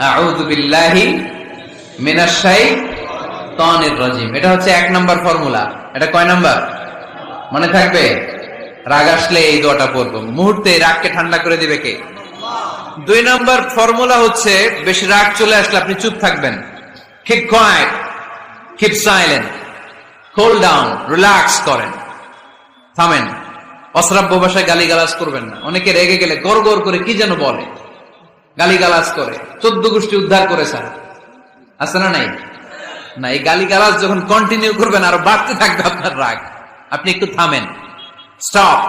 আউযু বিল্লাহি মিনাশ শাইতানির রাজিম। এটা হচ্ছে এক নাম্বার ফর্মুলা। এটা কয় নাম্বার? মনে থাকবে? রাগ আসলে এই দোয়াটা পড়ব। মুহূর্তে রাগকে ঠান্ডা করে দিবে কে? দুই নাম্বার ফর্মুলা হচ্ছে, বেশি রাগ চলে আসলে আপনি চুপ থাকবেন। Keep quiet keep silent hold down relax করেন। থামেন। অশ্রাব্য ভাষায় গালিগালাজ করবেন না। অনেকে রেগে গেলে গড় গড় করে কি যেন বলে। গালিগালাজ করে। চোদ্দ গোষ্ঠী উদ্ধার করেছে। আছে না নাই? না, এই গালিগালাজ যখন কন্টিনিউ করবেন, আরও বাড়তে থাকবে আপনার রাগ। আপনি একটু থামেন। Stop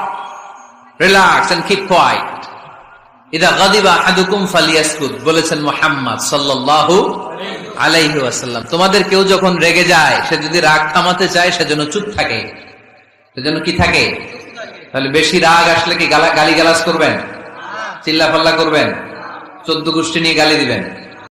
relax and keep quiet ইদা গাদিবা ফালিয়াসকুত বলেছেন মুহাম্মদ সাল্লাল্লাহু আলাইহি ওয়াসাল্লাম। তোমাদের কেউ যখন রেগে যায়, সে যদি রাগ থামাতে চায় সেজন্য চুপ থাকে। সেজন্য কি থাকে? তাহলে বেশি রাগ আসলে কি গালা, গালিগালাজ করবেন? চিল্লা পাল্লা করবেন? চোদ্দ গোষ্ঠী নিয়ে গালি দিবেন।